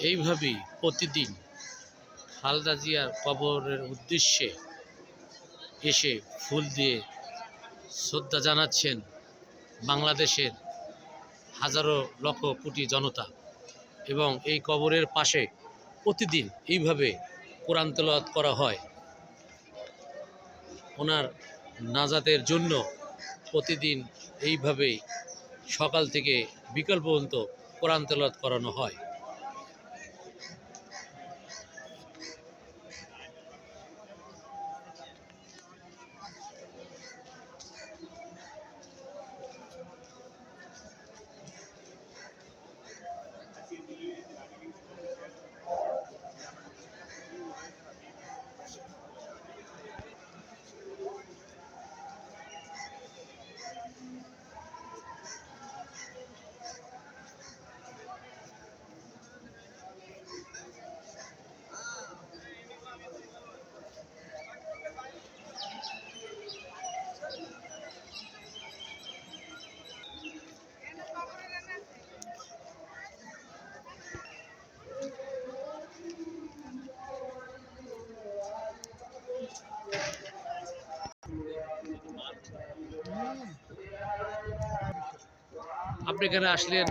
এইভাবেই প্রতিদিন খালদা জিয়ার কবরের উদ্দেশ্যে এসে ফুল দিয়ে শ্রদ্ধা জানাচ্ছেন বাংলাদেশের হাজারো লক্ষ কোটি জনতা। এবং এই কবরের পাশে প্রতিদিন এইভাবে কোরআন তেলাওয়াত করা হয়। ওনার নাজাতের জন্য প্রতিদিন এইভাবেই সকাল থেকে বিকাল পর্যন্ত কোরআন তেলাওয়াত করানো হয়। আপনি এখানে আসলেন।